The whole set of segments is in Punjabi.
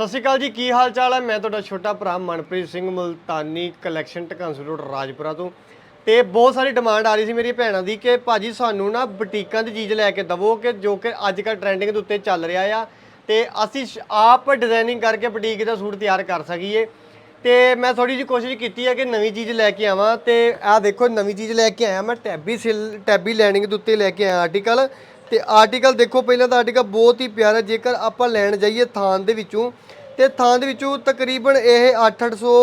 ਸਤਿ ਸ਼੍ਰੀ ਅਕਾਲ ਜੀ, ਕੀ ਹਾਲ ਚਾਲ ਹੈ? ਮੈਂ ਤੁਹਾਡਾ ਛੋਟਾ ਭਰਾ ਮਨਪ੍ਰੀਤ ਸਿੰਘ ਮੁਲਤਾਨੀ ਕਲੈਕਸ਼ਨ ਟਕਾਂਸੂ ਰੋਡ ਰਾਜਪੁਰਾ ਤੋਂ। ਤੇ ਬਹੁਤ ਸਾਰੀ ਡਿਮਾਂਡ ਆ ਰਹੀ ਸੀ ਮੇਰੀ ਭੈਣਾਂ ਦੀ ਕਿ ਭਾਜੀ ਸਾਨੂੰ ਨਾ ਬੁਟੀਕਾਂ ਦੀ ਚੀਜ਼ ਲੈ ਕੇ ਦਵੋ ਕਿ ਜੋ ਕਿ ਅੱਜ ਕੱਲ ਟ੍ਰੈਂਡਿੰਗ ਦੇ ਉੱਤੇ ਚੱਲ ਰਿਹਾ ਆ। ਤੇ ਅਸੀਂ ਆਪ ਡਿਜ਼ਾਈਨਿੰਗ ਕਰਕੇ ਬੁਟੀਕ ਦਾ ਸੂਟ ਤਿਆਰ ਕਰ ਸਕੀਏ। ਤੇ ਮੈਂ ਥੋੜੀ ਜਿਹੀ ਕੋਸ਼ਿਸ਼ ਕੀਤੀ ਹੈ ਕਿ ਨਵੀਂ ਚੀਜ਼ ਲੈ ਕੇ ਆਵਾਂ। ਤੇ ਆਹ ਦੇਖੋ, ਨਵੀਂ ਚੀਜ਼ ਲੈ ਕੇ ਆਇਆ ਮੈਂ ਟੈਬੀ ਸਿਲ, ਟੈਬੀ ਲੈਨਿੰਗ ਦੇ ਉੱਤੇ ਲੈ ਕੇ ਆਇਆ ਆਰਟੀਕਲ ਤੇ ਆਰਟੀਕਲ ਦੇਖੋ ਪਹਿਲਾਂ ਤਾਂ ਆਰਟੀਕਲ ਬਹੁਤ ਹੀ ਪਿਆਰਾ ਜੇਕਰ ਆਪਾਂ ਲੈਣ ਜਾਈਏ ਥਾਨ ਦੇ ਵਿੱਚੋਂ, ਤੇ ਥਾਂ ਦੇ ਵਿੱਚੋਂ ਤਕਰੀਬਨ ਇਹ 8-800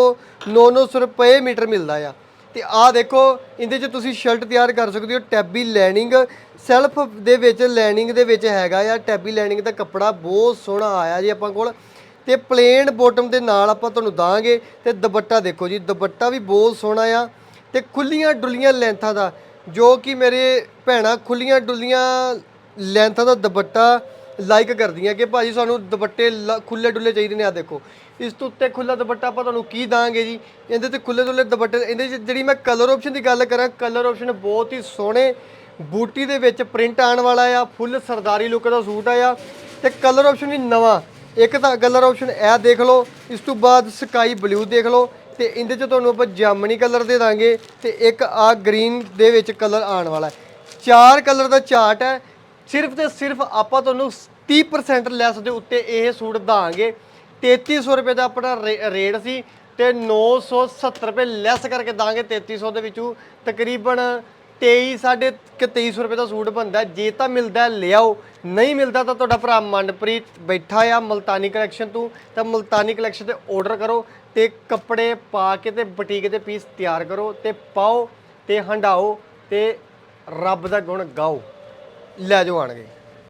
9-900 ਰੁਪਏ ਮੀਟਰ ਮਿਲਦਾ ਆ। ਤੇ ਆਹ ਦੇਖੋ, ਇਹਦੇ 'ਚ ਤੁਸੀਂ ਸ਼ਰਟ ਤਿਆਰ ਕਰ ਸਕਦੇ ਹੋ ਟੈਬੀ ਲੈਨਿੰਗ ਸੈਲਫ ਦੇ ਵਿੱਚ ਲੈਨਿੰਗ ਦੇ ਵਿੱਚ ਹੈਗਾ ਆ ਟੈਬੀ ਲੈਨਿੰਗ ਦਾ ਕੱਪੜਾ ਬਹੁਤ ਸੋਹਣਾ ਆਇਆ ਜੀ ਆਪਾਂ ਕੋਲ। ਤੇ ਪਲੇਨ ਬੋਟਮ ਦੇ ਨਾਲ ਆਪਾਂ ਤੁਹਾਨੂੰ ਦਾਂਗੇ, ਤੇ ਦੁਪੱਟਾ ਦੇਖੋ ਜੀ, ਦੁਪੱਟਾ ਵੀ ਬਹੁਤ ਸੋਹਣਾ ਆ, ਤੇ ਖੁੱਲੀਆਂ ਡੁੱਲੀਆਂ ਲੈਂਥਾਂ ਦਾ, ਜੋ ਕਿ ਮੇਰੇ ਭੈਣਾਂ ਖੁੱਲੀਆਂ ਡੁੱਲੀਆਂ ਲੈਂਥਾਂ ਦਾ ਦੁਪੱਟਾ ਲਾਈਕ ਕਰਦੀਆਂ ਕਿ ਭਾਜੀ ਸਾਨੂੰ ਦੁਪੱਟੇ ਖੁੱਲੇ ਡੁੱਲੇ ਚਾਹੀਦੇ ਨੇ ਆ ਦੇਖੋ। ਇਸ ਤੋਂ ਉੱਤੇ ਖੁੱਲਾ ਦੁਪੱਟਾ ਆਪਾਂ ਤੁਹਾਨੂੰ ਕੀ ਦਾਂਗੇ ਜੀ? ਇਹਦੇ ਤੇ ਖੁੱਲੇ ਡੁੱਲੇ ਦੁਪੱਟੇ, ਇਹਦੇ 'ਚ ਜਿਹੜੀ ਮੈਂ ਕਲਰ ਆਪਸ਼ਨ ਦੀ ਗੱਲ ਕਰਾਂ ਕਲਰ ਆਪਸ਼ਨ ਬਹੁਤ ਹੀ ਸੋਹਣੇ, ਬੂਟੀ ਦੇ ਵਿੱਚ ਪ੍ਰਿੰਟ ਆਉਣ ਵਾਲਾ ਆ ਫੁੱਲ ਸਰਦਾਰੀ ਲੁੱਕ ਦਾ ਸੂਟ ਆ ਤੇ ਕਲਰ ਆਪਸ਼ਨ ਵੀ ਨਵਾਂ, ਇੱਕ ਤਾਂ ਕਲਰ ਆਪਸ਼ਨ ਇਹ ਦੇਖ ਲਓ, ਇਸ ਤੋਂ ਬਾਅਦ ਸਕਾਈ ਬਲੂ ਦੇਖ ਲਓ, ਤੇ ਇਹਦੇ 'ਚ ਤੁਹਾਨੂੰ ਆਪਾਂ ਜਾਮਣੀ ਕਲਰ ਦੇ ਦਾਂਗੇ, ਤੇ ਇੱਕ ਆ ਗ੍ਰੀਨ ਦੇ ਵਿੱਚ ਕਲਰ ਆਉਣ ਵਾਲਾ। ਚਾਰ ਕਲਰ ਦਾ ਚਾਰਟ ਹੈ ਸਿਰਫ ਤੇ ਸਿਰਫ ਆਪਾਂ ਤੁਹਾਨੂੰ 30% ਲੈਸ ਦੇ ਉੱਤੇ ਇਹ ਸੂਟ ਦਾਂਗੇ। 3300 ਰੁਪਏ ਦਾ ਆਪਣਾ ਰੇ- ਰੇਟ ਸੀ ਤੇ 970 ਰੁਪਏ ਲੈਸ ਕਰਕੇ ਦਾਂਗੇ 3300 ਦੇ ਵਿੱਚੋਂ। ਤਕਰੀਬਨ 23 ਸਾਢੇ ਕਿ 2300 ਰੁਪਏ ਦਾ ਸੂਟ ਬਣਦਾ ਜੇ ਤਾਂ ਮਿਲਦਾ ਲਿਆਓ। ਨਹੀਂ ਮਿਲਦਾ ਤਾਂ ਤੁਹਾਡਾ ਭਰਾ ਮਨਪ੍ਰੀਤ ਬੈਠਾ ਆ ਮਲਤਾਨੀ ਕਲੈਕਸ਼ਨ ਤੋਂ। ਤਾਂ ਮਲਤਾਨੀ ਕਲੈਕਸ਼ਨ ਤੇ ਆਰਡਰ ਕਰੋ ਤੇ ਕੱਪੜੇ ਪਾ ਕੇ ਤੇ ਬੁਟੀਕ ਦੇ ਪੀਸ ਤਿਆਰ ਕਰੋ ਤੇ ਪਾਓ ਤੇ ਹੰਡਾਓ ਤੇ ਰੱਬ ਦਾ ਗੁਣ ਗਾਓ। ਲੈ ਜਾਓ ਆਣਗੇ